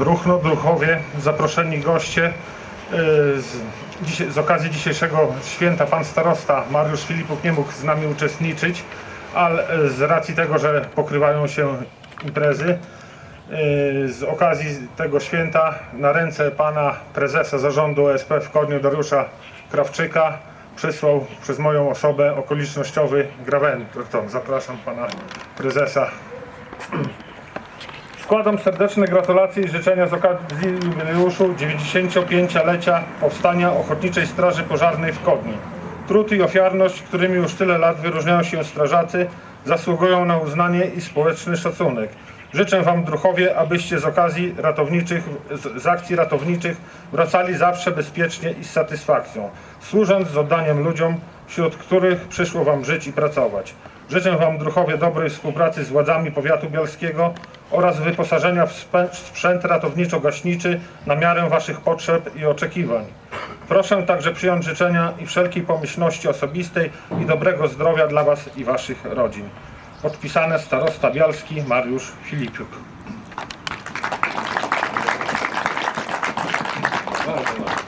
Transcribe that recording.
Druchno, Druchowie, zaproszeni goście. Yy, Z, z okazji dzisiejszego święta pan starosta Mariusz Filipuk nie mógł z nami uczestniczyć, ale yy, z racji tego, że pokrywają się imprezy, yy, z okazji tego święta na ręce pana prezesa zarządu OSP w Kodniu Dariusza Krawczyka przysłał przez moją osobę okolicznościowy grawenton. Zapraszam pana prezesa Składam serdeczne gratulacje i życzenia z okazji jubileuszu 95-lecia powstania Ochotniczej Straży Pożarnej w Kodni. Trud i ofiarność, którymi już tyle lat wyróżniają się strażacy, zasługują na uznanie i społeczny szacunek. Życzę Wam, druchowie, abyście z okazji ratowniczych, z, akcji ratowniczych wracali zawsze bezpiecznie i z satysfakcją, służąc z oddaniem ludziom, wśród których przyszło Wam żyć i pracować. Życzę Wam, druchowie, dobrej współpracy z władzami powiatu bielskiego oraz wyposażenia w sprzęt ratowniczo-gaśniczy na miarę Waszych potrzeb i oczekiwań. Proszę także przyjąć życzenia i wszelkiej pomyślności osobistej i dobrego zdrowia dla Was i Waszych rodzin. Podpisane starosta bialski Mariusz Filipiuk. Bardzo